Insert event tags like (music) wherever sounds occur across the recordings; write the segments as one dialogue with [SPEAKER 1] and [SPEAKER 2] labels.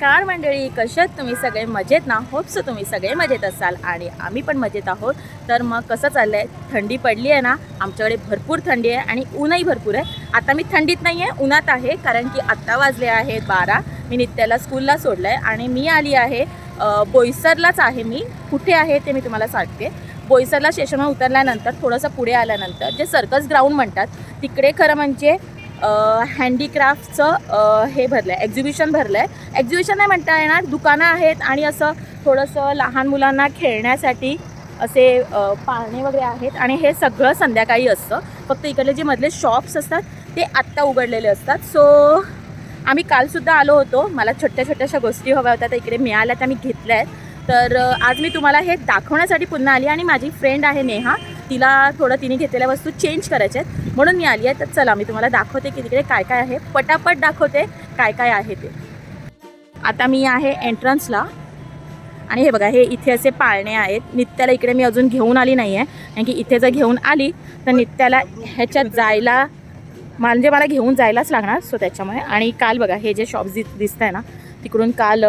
[SPEAKER 1] नमस्कार मंडळी कशात तुम्ही सगळे मजेत ना? होपसो तुम्ही सगळे मजेत असाल आणि आम्ही पण मजेत आहोत. तर मग कसं चाललं आहे थंडी पडली आहे ना? आमच्याकडे भरपूर थंडी आहे आणि ऊनही भरपूर आहे. आता मी थंडीत नाही आहे उन्हात आहे कारण की आत्ता वाजले आहेत बारा. मी नित्याला स्कूलला सोडलं आहे आणि मी आली आहे बोईसरलाच आहे मी. कुठे आहे ते मी तुम्हाला सांगते. बोईसरला स्टेशनवर उतरल्यानंतर थोडंसं पुढे आल्यानंतर जे सर्कस ग्राउंड म्हणतात तिकडे खरं म्हणजे हँडीक्राफ्टचं हे भरलं आहे एक्झिबिशन भरलं आहे एक्झिबिशन नाही म्हणता येणार दुकानं आहेत आणि असं थोडंसं लहान मुलांना खेळण्यासाठी असे पाळणे वगैरे आहेत आणि हे सगळं संध्याकाळी असतं. फक्त इकडले जे मधले शॉप्स असतात ते आत्ता उघडलेले असतात. सो आम्ही कालसुद्धा आलो होतो. मला छोट्या छोट्याशा गोष्टी हव्या होत्या तर इकडे मिळाल्या त्या मी घेतल्या आहेत तर आज मी तुम्हाला हे दाखवण्यासाठी पुन्हा आली आणि माझी फ्रेंड आहे नेहा. तिला थोडं तिने घेतलेल्या वस्तू चेंज करायच्या आहेत. म्हणून मी आली आहे. तर चला मी तुम्हाला दाखवते की तिकडे काय काय आहे. पटापट दाखवते काय काय आहे ते. आता मी आहे एंट्रन्सला आणि हे बघा हे इथे असे पाळणे आहेत. नित्याला इकडे मी अजून घेऊन आली नाही आहे. कारण की इथे जर घेऊन आली तर नित्याला ह्याच्यात जायला म्हणजे मला घेऊन जायलाच लागणार. सो त्याच्यामुळे. आणि काल बघा हे जे शॉप्स दिस दिसत आहे ना तिकडून काल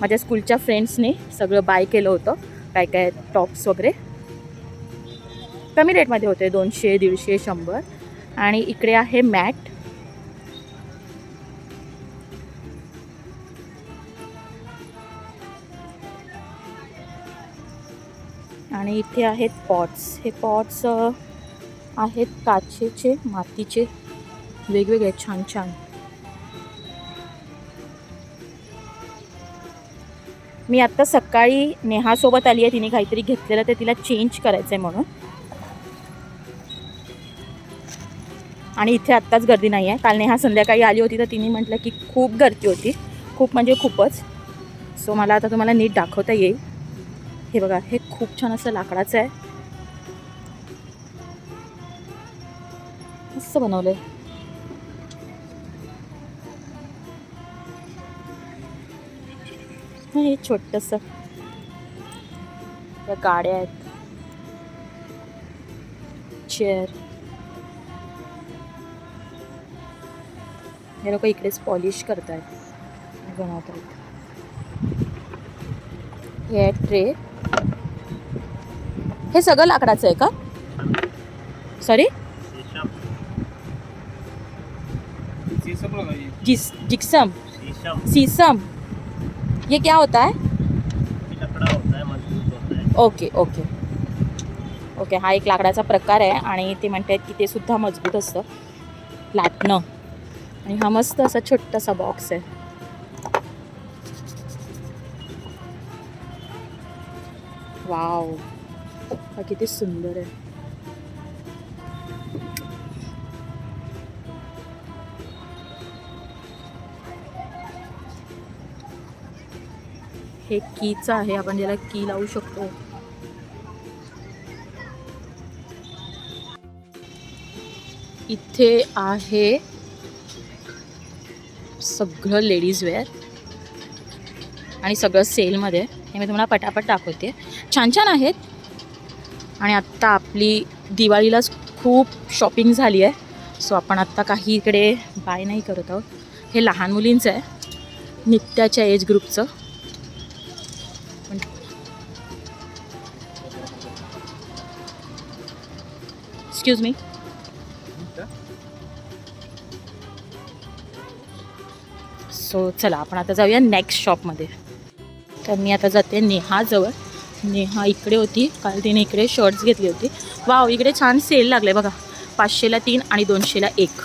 [SPEAKER 1] माझ्या स्कूलच्या फ्रेंड्सने सगळं बाय केलं होतं. काय काय टॉप्स वगैरे. कमी रेटमध्ये होते दोनशे दीडशे शंभर. आणि इकडे आहे मॅट. आणि इथे आहेत पॉट्स. हे पॉट्स आहेत काचेचे मातीचे. वेगवेगळे छान छान. मी आत्ता सकाळी नेहासोबत आली आहे तिने काहीतरी घेतलेलं ते तिला चेंज करायचं आहे म्हणून. आणि इथे आत्ताच गर्दी नाही आहे. काल नेहा संध्याकाळी आली होती तर तिने म्हटलं की खूप गर्दी होती. खूप म्हणजे खूपच. सो मला आता तुम्हाला नीट दाखवता येईल. हे बघा हे खूप छान असं लाकडाचं आहे. मस्त बनवलंय. आहे हे छोटस. गाड्या आहेत. चेअर हे लोक इकडेच पॉलिश करतायत. बनवतायत हे ट्रे. हे सगळं लाकडाचं आहे का? सॉरी जिस जिक्सम. सीसम. ये क्या होता है ओके ओके. ओके हा एक लाकडाचा प्रकार आहे आणि ते म्हणतात की ते सुद्धा मजबूत असतं. लाटणं आणि हा मस्त असा छोटासा बॉक्स आहे. वाव हा किती सुंदर आहे. हे कीचं आहे आपण ज्याला की लावू शकतो. इथे आहे सगळं लेडीज वेअर आणि सगळं सेलमध्ये हे मी तुम्हाला पटापट दाखवते. छान छान आहेत. आणि आत्ता आपली दिवाळीलाच खूप शॉपिंग झाली आहे. सो आपण आत्ता काही इकडे बाय नाही करत आहोत. हे लहान मुलींचं आहे. नित्याच्या एज ग्रुपचं एक्सक्यूज मी सो चला आपण आता जाऊया नेक्स्ट शॉपमध्ये तर मी आता जाते नेहाजवळ. नेहा इकडे होती काल तिने इकडे शर्ट्स घेतली होती. वाव इकडे छान सेल लागले बघा. पाचशेला तीन आणि दोनशेला एक.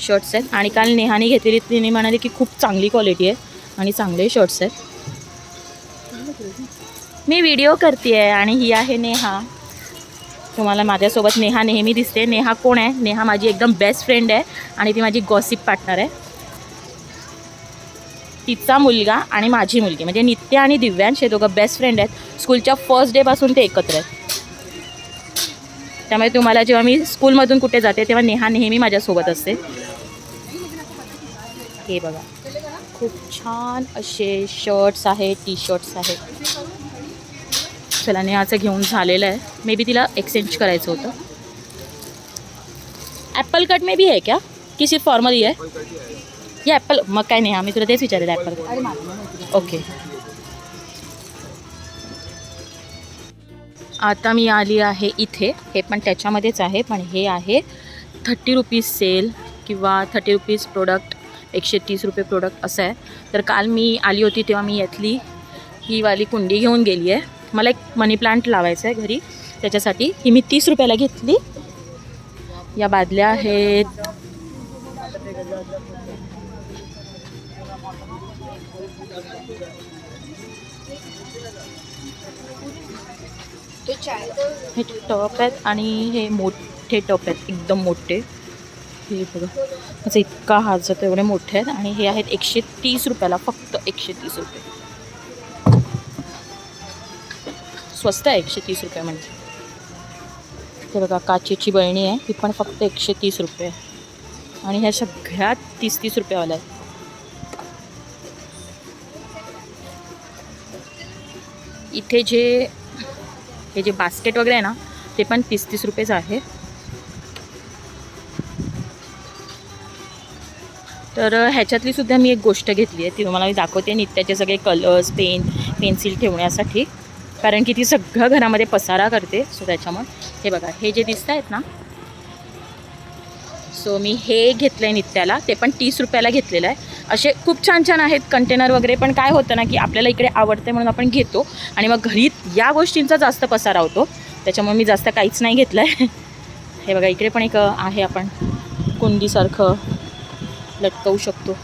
[SPEAKER 1] शर्ट्स आहेत. आणि काल नेहाने घेतलेली तिने म्हणाली की खूप चांगली क्वालिटी आहे आणि चांगले शर्ट्स आहेत. मी व्हिडिओ करते आहे आणि ही आहे नेहा. तुम्हाला माझ्यासोबत नेहा नेहमी दिसते. नेहा कोण आहे? नेहा माझी एकदम बेस्ट फ्रेंड आहे आणि ती माझी गॉसिप पार्टनर आहे. तिचा मुलगा आणि माझी मुलगी. म्हणजे नित्या आणि दिव्यांश हे दोघं बेस्ट फ्रेंड आहेत. स्कूलच्या फर्स्ट डेपासून ते एकत्र आहेत. त्यामुळे तुम्हाला जेव्हा मी स्कूलमधून कुठे जाते तेव्हा नेहा नेहमी माझ्यासोबत असते. हे बघा. खूप छान असे शर्ट्स आहेत टी शर्ट्स आहेत चला नेहाचं घेऊन झालेलं आहे. मे बी तिला एक्सचेंज करायचं होतं. ॲपल कट मे बी आहे क्या? की सिर्फ फॉर्मल ही ही ॲपल मग काय नाही आम्ही तुला तेच विचारेल ॲपल ओके. आता मी आली आहे इथे. हे पण त्याच्यामध्येच आहे पण हे आहे थर्टी रुपीज सेल किंवा थर्टी रुपीज प्रोडक्ट एकशे तीस रुपये प्रोडक्ट असं आहे. तर काल मी आली होती तेव्हा मी यातली ही वाली कुंडी घेऊन गेली आहे. मला एक मनी प्लांट लावायचं आहे घरी. त्याच्यासाठी ही मी तीस रुपयाला घेतली. या बादल्या आहेत. हे टॉप आहेत आणि हे मोठे टॉप आहेत एकदम मोठे. हे बघा. त्याचा इतका हात जातो एवढे मोठे आहेत आणि हे आहेत एकशे तीस रुपयाला फक्त एकशे तीस रुपये. स्वस्त आहे एकशे तीस रुपये म्हणजे. हे बघा काचेची बळणी आहे ती पण फक्त एकशे तीस रुपये. आहे. आणि ह्या सगळ्यात तीस तीस रुपयावाल्या आहेत. इथे जे हे जे बास्केट वगैरे आहे ना ते पण तीस तीस रुपयेच आहे. तर ह्याच्यातली सुद्धा मी एक गोष्ट घेतली आहे ती तुम्हाला मी दाखवते नित्याचे सगळे कलर्स पेन पेन्सिल ठेवण्यासाठी. कारण की ती सगळं घरामध्ये पसारा करते सो त्याच्यामुळे. हे बघा हे जे दिसत आहेत ना सो मी हे घेतलं आहे नित्याला ते पण तीस रुपयाला घेतलेलं आहे. असे खूप छान छान आहेत कंटेनर वगैरे पण काय होतं ना की आपल्याला इकडे आवडते म्हणून आपण घेतो आणि मग घरी या गोष्टींचा जास्त पसारा होतो. त्याच्यामुळे मी जास्त काहीच नाही घेतलं आहे (laughs) हे बघा इकडे पण एक आहे आपण. कुंडीसारखं लटकवू शकतो.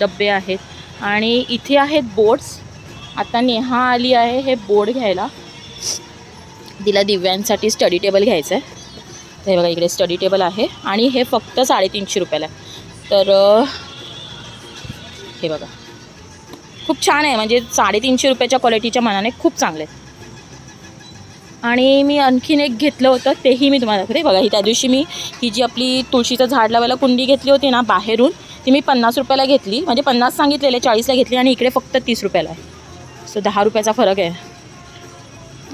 [SPEAKER 1] डब्बे आहेत. आणि इथे आहेत बोर्ड्स आता नेहा आली आहे हे बोर्ड घ्यायला. तिला दिव्यांसाठी स्टडी टेबल घ्यायचं आहे तर हे बघा इकडे स्टडी टेबल आहे. आणि हे फक्त साडेतीनशे रुपयाला आहे. तर हे बघा. खूप छान आहे म्हणजे साडेतीनशे रुपयाच्या क्वालिटीच्या मनाने खूप चांगले आहेत. आणि मी आणखीन एक घेतलं होतं तेही मी तुम्हाला दाखवते. बघा ही त्या दिवशी मी ही जी आपली तुळशीचं झाड लावायला कुंडी घेतली होती ना बाहेरून ती मी पन्नास रुपयाला घेतली. म्हणजे पन्नास सांगितलेले चाळीसला घेतली आणि इकडे फक्त तीस रुपयाला आहे. सो दहा रुपयाचा फरक आहे.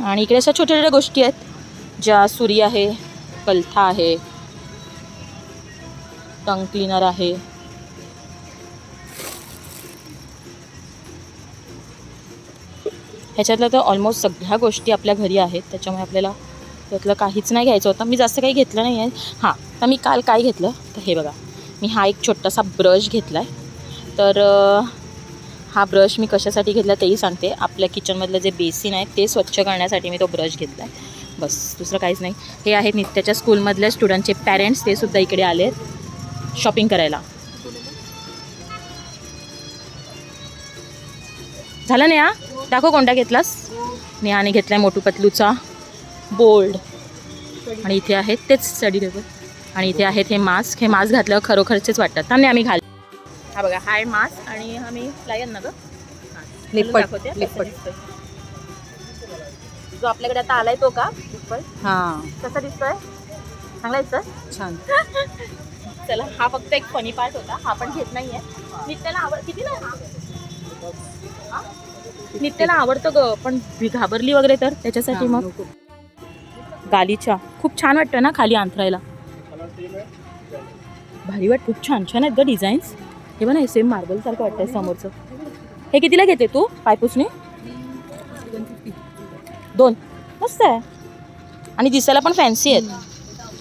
[SPEAKER 1] आणि इकडे अशा छोट्या छोट्या गोष्टी आहेत. ज्या सुरी आहे कलथा आहे टंग क्लीनर आहे. ह्याच्यातलं तर ऑलमोस्ट सगळ्या गोष्टी आपल्या घरी आहेत. त्याच्यामुळे आपल्याला त्यातलं काहीच नाही घ्यायचं होतं. मी जास्त काही घेतलं नाही आहे हां तर मी काल काय घेतलं? तर हे बघा. मी हा एक छोटासा ब्रश घेतला आहे तर हा ब्रश मी कशासाठी घेतला तेही सांगते. आपल्या किचनमधलं जे बेसिन आहे ते स्वच्छ करण्यासाठी मी तो ब्रश घेतला आहे बस दुसरं काहीच नाही. हे आहेत नित्याच्या स्कूलमधल्या स्टुडंटचे पॅरेंट्स ते सुद्धा इकडे आले आहेत शॉपिंग करायला. झालं नेहा? दाखव कोणता घेतलास? नेहाने घेतलाय मोटू पतलूचा बोल्ड. आणि इथे आहेत तेच स्टडी टेबल आणि इथे आहेत हे मास्क हे मास्क घातल्यावर खरोखरचेच वाटतात. थांबणे आम्ही घाल. हा बघा हाय मास्क आणि हा मी लायन ना. जो आपल्याकडे आता आलाय तो का.
[SPEAKER 2] हां.
[SPEAKER 1] कसा दिसतोय? चांगला दिसतोय?
[SPEAKER 2] छान. (laughs)
[SPEAKER 1] चला हा फक्त एक फनी पार्ट होता हा पण घेत नाहीये. नित्याला आवड किती ना नित्याला आवडतं ग पण घाबरली वगैरे तर? त्याच्यासाठी मग? गालीच्या. खूप छान वाटतं ना खाली अंथरायला. भारी वाट खूप छान छान आहेत ग डिझाईन्स हे बघा सेम मार्बल सारखं वाटतंय समोरचं. हे कितीला घेते तू पायपुसणे? दोन. मस्त आहे. आणि दिसायला पण फॅन्सी आहेत.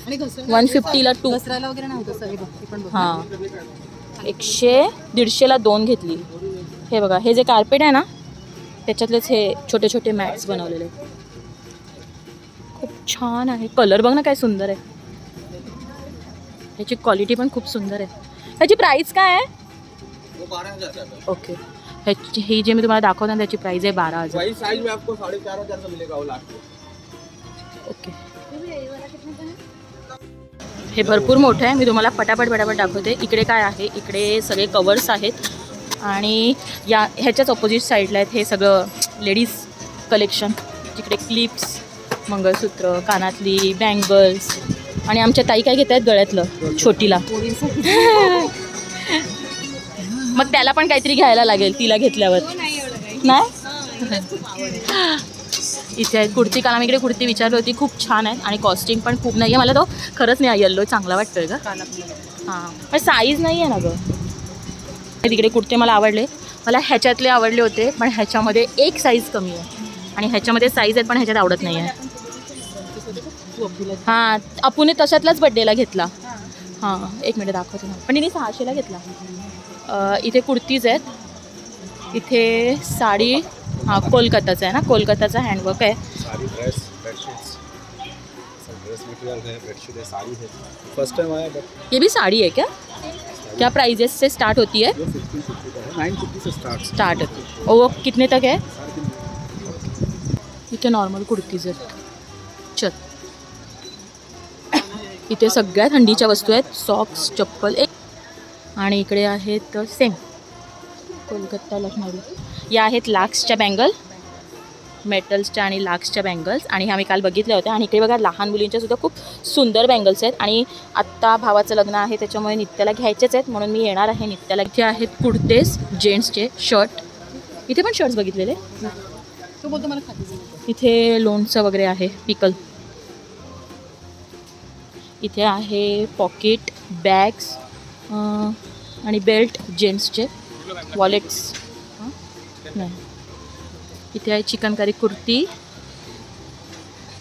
[SPEAKER 2] आणि घसरायला
[SPEAKER 1] 150 ला two.
[SPEAKER 2] घसरायला वगैरे नव्हतं सर हे बघ ती पण बघ.
[SPEAKER 1] हां. एकशे दीडशेला दोन घेतली. हे बघा हे जे कार्पेट आहे ना त्याच्यातलेच हे छोटे छोटे मॅट्स बनवलेले आहेत. खूप छान आहे. कलर बघ ना काय सुंदर आहे. ह्याची क्वालिटी पण खूप सुंदर आहे. ह्याची प्राईस काय आहे?
[SPEAKER 3] वो बारह हजार का है
[SPEAKER 1] ओके ह्याची ही जे मी तुम्हाला दाखवतो ना त्याची प्राईस आहे बारा हजार.
[SPEAKER 3] वही साइज में आपको साढ़े चार हजार का मिलेगा वो लास्ट में.
[SPEAKER 1] ओके हे भरपूर मोठं आहे. मी तुम्हाला पटापट पटापट दाखवते. इकडे काय आहे? इकडे सगळे कवर्स आहेत. आणि या ह्याच्याच ऑपोजिट साईडला आहेत हे सगळं लेडीज कलेक्शन जिकडे क्लिप्स मंगळसूत्र कानातली बँगल्स आणि आमच्या ताई काय घेत आहेत गळ्यातलं? छोटीला. (laughs) मग त्याला पण काहीतरी घ्यायला लागेल तिला घेतल्यावर. नाही (laughs) इथे आहेत. कुर्ती काल आम्ही इकडे कुर्ती विचारली होती. खूप छान आहेत आणि कॉस्टिंग पण खूप नाही आहे मला तो खरंच नाही येल्लो चांगला वाटतोय का हां. पण साईज नाही आहे ना गं. हे तिकडे कुर्ते मला आवडले. मला ह्याच्यातले आवडले होते पण ह्याच्यामध्ये एक साईज कमी आहे. आणि ह्याच्यामध्ये साईज आहेत पण ह्याच्यात आवडत नाही आहे हां. अपुने तशातलाच बड्डेला घेतला. हां. एक मिनिट दाखवते ना. पण तिने सहाशेला घेतला. इथे कुर्तीज आहेत. इथे साडी हां कोलकाताचा आहे ना? कोलकाताचा हँडवर्क आहे.
[SPEAKER 3] सारी ड्रेस बेडशीट्स सब ड्रेस मटेरियल है बेडशीट है साड़ी है। फर्स्ट टाइम आया
[SPEAKER 1] ये भी साड़ी है क्या? क्या प्राइजेस से स्टार्ट होती है?
[SPEAKER 3] है स्टार्ट
[SPEAKER 1] स्टार्ट होती है। और वो कितने तक है? इथे नॉर्मल कुर्तीज आहेत चल। इथे सगळ्या थंडीच्या वस्तू आहेत. सॉक्स चप्पल एक आणि इकडे आहेत सेम कोलकाता लखनऊ. या आहेत लाक्सच्या बँगल मेटल्सच्या आणि लाक्सच्या बँगल्स आणि ह्या मी काल बघितल्या होत्या. आणि इकडे बघा लहान मुलींच्या सुद्धा खूप सुंदर बँगल्स आहेत. आणि आत्ता भावाचं लग्न आहे त्याच्यामुळे नित्याला घ्यायचेच आहेत. म्हणून मी येणार आहे नित्याला. इथे आहेत कुर्तेस जेंट्सचे शर्ट इथे पण शर्ट्स बघितलेले?
[SPEAKER 2] बोलतो मला
[SPEAKER 1] इथे लोणचं वगैरे आहे पिकल. इथे आहे पॉकेट बॅग्स आणि बेल्ट जेंट्सचे वॉलेट्स नाही. इथे आहे चिकनकारी कुर्ती.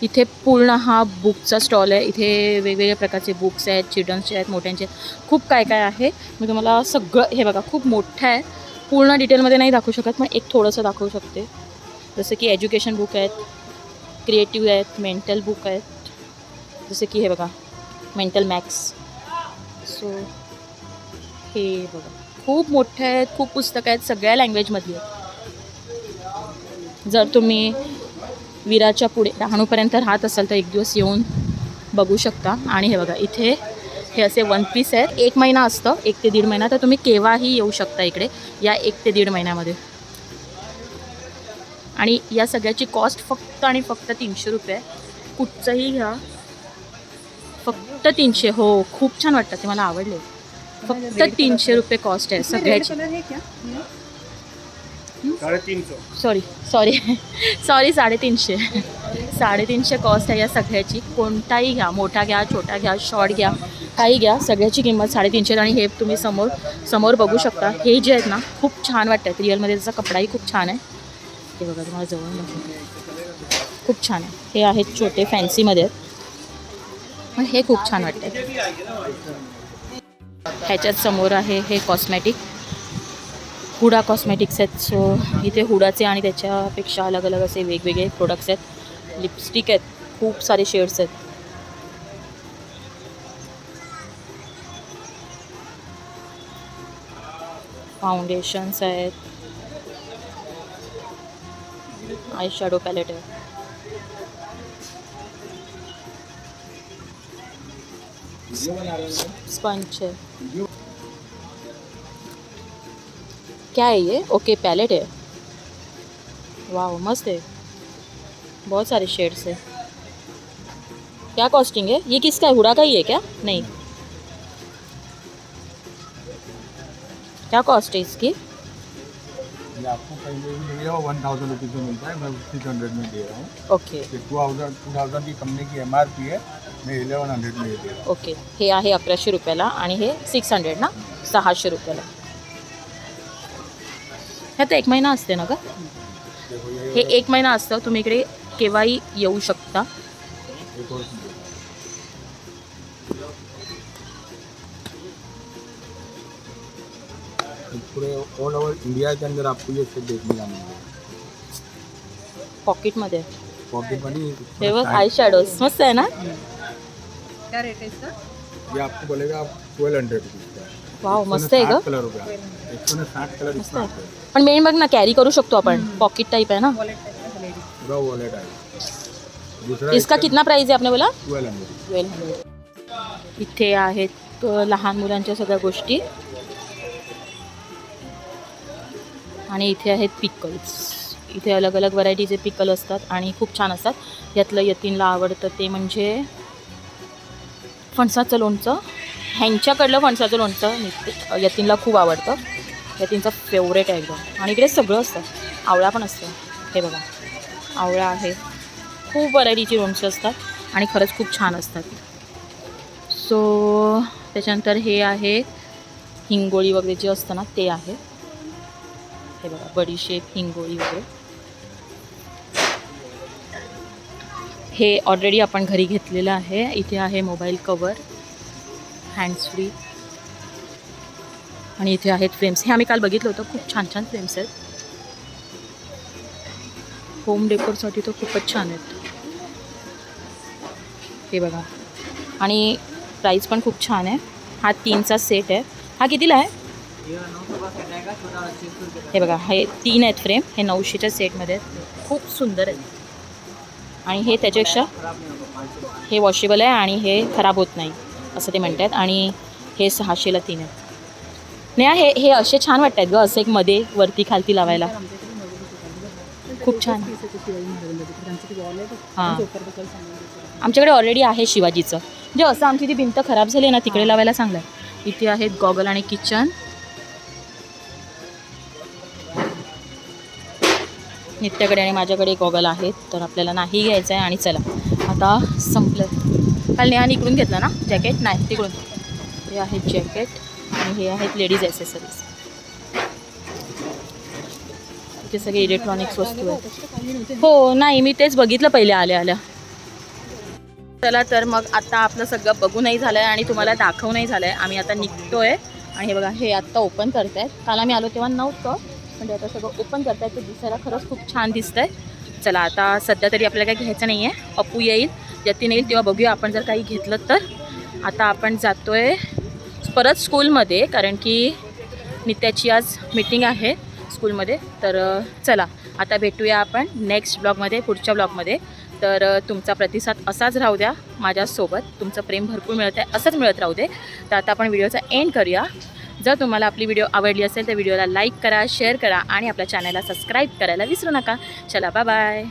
[SPEAKER 1] इथे पूर्ण हा बुकचा स्टॉल आहे. इथे वेगवेगळ्या प्रकारचे बुक्स आहेत चिल्ड्रन्सचे आहेत मोठ्यांचे. आहेत खूप काय काय आहे. मी तुम्हाला सगळं हे बघा खूप मोठं आहे. पूर्ण डिटेलमध्ये नाही दाखवू शकत पण एक थोडंसं दाखवू शकते. जसं की एज्युकेशन बुक आहेत क्रिएटिव्ह आहेत मेंटल बुक आहेत. जसे की हे बघा मेंटल मॅक्स. सो हे बघा. खूप मोठं आहेत खूप पुस्तकं आहेत सगळ्या लँग्वेजमधली आहेत. जर तुम्ही विराच्या पुढे डहाणूपर्यंत राहत असाल तर एक दिवस येऊन बघू शकता. आणि हे बघा इथे हे असे वन पीस आहेत. एक महिना असतं एक ते दीड महिना. तर तुम्ही केव्हाही येऊ शकता इकडे या एक ते दीड महिन्यामध्ये. आणि या सगळ्याची कॉस्ट फक्त आणि फक्त तीनशे रुपये. कुठचंही घ्या. फक्त तीनशे हो खूप छान वाटतं. ते मला आवडले. फक्त तीनशे रुपये कॉस्ट आहे सगळ्याची. Sorry sorry. सॉरी साडेतीनशे. साडेतीनशे कॉस्ट आहे या सगळ्याची. कोणताही घ्या मोठा घ्या छोटा घ्या शॉर्ट घ्या काही घ्या सगळ्याची किंमत साडेतीनशे आणि हे तुम्ही समोर समोर बघू शकता. हे जे आहेत ना खूप छान वाटतात. रिअलमध्ये त्याचा कपडाही खूप छान आहे. ते बघा तुम्हाला जवळ खूप छान आहे. हे आहेत छोटे फॅन्सीमध्ये आहेत पण हे खूप छान वाटतं ह्याच्यात समोर आहे हे कॉस्मॅटिक हुडा कॉस्मेटिक्स आहेत. सो इथे हुडाचे आणि त्याच्यापेक्षा अलग अलग असे वेगवेगळे प्रोडक्ट्स आहेत. लिपस्टिक आहेत. खूप सारे शेड्स आहेत. फाउंडेशन्स आहेत. आय शॅडो पॅलेट आहे. स्पंच आहे. क्या है ये? ओके पैलेट है। वाह मस्त है। बहुत सारे शेड्स है। क्या कॉस्टिंग है? ये किसका है? हुडा का ही है क्या? नहीं। क्या कॉस्ट है इसकी?
[SPEAKER 4] ये आपको पहले भी मिल गया वन थाउज़ेंड रुपीज़ में मिलता है। मैं सिक्स हंड्रेड में दे रहा हूँ।
[SPEAKER 1] Okay
[SPEAKER 4] two thousand two thousand की कंपनी की एम आर पी है। मैं इलेवन हंड्रेड में दे रहा हूँ।
[SPEAKER 1] ओके हे आहे अकराशे रुपयाला आणि हे सिक्स हंड्रेड ना? सहाशे रुपयाला। ह्यात एक महिना असते ना का हे एक महिना असतं तुम्ही इकडे केव्हाही येऊ शकता.
[SPEAKER 4] पूरे ऑल ओवर इंडिया के अंदर आपको ये देखने का मिलेगा
[SPEAKER 1] पॉकेटमध्ये
[SPEAKER 4] पॉकेट मनी
[SPEAKER 1] हे बघ आय शॅडोज मस्त आहे ना?
[SPEAKER 2] क्या रेट है इसका
[SPEAKER 4] ये आपको बोलेगा ट्वेल्व हंड्रेड रुपीज़ का
[SPEAKER 1] वाव मस्त आहे ग.
[SPEAKER 4] कलर कलर
[SPEAKER 1] मस्त आहे.
[SPEAKER 4] हैं
[SPEAKER 1] पण मेन बघ ना कॅरी करू शकतो आपण. पॉकेट टाईप आहे ना.
[SPEAKER 2] वॉलेट
[SPEAKER 1] इसका कितना प्राइस आहे आपने बोला?
[SPEAKER 4] ट्वेल्व हंड्रेड
[SPEAKER 1] इथे आहेत लहान मुलांच्या सगळ्या गोष्टी. आणि इथे आहेत पिकल्स इथे अलग अलग व्हरायटीचे पिकल असतात आणि खूप छान असतात. यातलं यतीनला आवडतं ते म्हणजे फणसाचं लोणचं. ह्यांच्याकडलं फणसाचं लोणचं नित्य- यतीनला खूप आवडतं. यतीनचं फेवरेट आहे एकदम. आणि इकडे सगळं असतं. आवळा पण असतं. हे बघा. आवळा आहे. खूप व्हरायटीची लोणचं असतात आणि खरंच खूप छान असतात. सो त्याच्यानंतर हे आहे. हिंगोळी वगैरे जे असतं ना ते आहे. हे बघा बडीशेप हिंगोळी वगैरे. हे ऑलरेडी आपण घरी घेतलेलं आहे. इथे आहे मोबाईल कवर हँड्स फ्री आणि इथे आहेत फ्रेम्स हे आम्ही काल बघितलं होतं. खूप छान छान फ्रेम्स आहेत. होम डेकोरसाठी तर खूपच छान आहेत. हे बघा. आणि प्राईस पण खूप छान आहे. हा तीनचा सेट आहे. हा कितीला आहे? हे बघा हे तीन आहेत फ्रेम हे नऊशेच्या सेटमध्ये आहेत. खूप सुंदर आहेत. आणि हे त्याच्यापेक्षा हे वॉशेबल आहे आणि हे खराब होत नाही. असं ते म्हणतात आणि हे सहाशेला तीन आहेत. नाही हे हे असे छान वाटत आहेत ग असं एक मध्ये वरती खालती लावायला. खूप छान. हां. आमच्याकडे ऑलरेडी आहे शिवाजीचं. जे असं आमची ती भिंत खराब झाली आहे ना तिकडे लावायला चांगलं आहे इथे आहेत गॉगल आणि किचन. नित्याकडे आणि माझ्याकडे गॉगल आहेत तर आपल्याला नाही घ्यायचं आहे आणि चला. आता संपलं. काल नेहाने इकडून घेतलं ना? जॅकेट? नाही तिकडून. हे आहेत जॅकेट आणि हे आहेत लेडीज ॲसेसरीज इथे सगळे इलेक्ट्रॉनिक्स वस्तू आहेत. हो नाही मी तेच बघितलं पहिले आल्या आल्या. चला तर मग आता आपलं सगळं बघूनही झालं आहे आणि तुम्हाला दाखवूनही झालं आहे आम्ही आता निघतोय आणि हे बघा हे आत्ता ओपन करत आहेत काल आम्ही आलो तेव्हा नव्हतं पण ते आता सगळं ओपन करत आहेत ते दिसायला खरंच खूप छान दिसतंय. चला आता सध्या तरी आपल्याला काय घ्यायचं नाही आहे अपू येईल. जतीन येईल तेव्हा बघूया आपण जर काही घेतलं तर. आता आपण जातोय परत स्कूलमध्ये कारण की नित्याची आज मीटिंग आहे स्कूलमध्ये. तर चला आता भेटूया आपण नेक्स्ट ब्लॉगमध्ये पुढच्या ब्लॉगमध्ये तर तुमचा प्रतिसाद असाच राहू द्या माझ्यासोबत. तुमचं प्रेम भरपूर मिळत आहे असंच मिळत राहू दे. तर आता आपण व्हिडिओचा एंड करूया. जर तुम्हाला आपली व्हिडिओ आवडली असेल तर व्हिडिओला लाईक करा शेअर करा आणि आपल्या चॅनलला सबस्क्राईब करायला विसरू नका. चला बाय बाय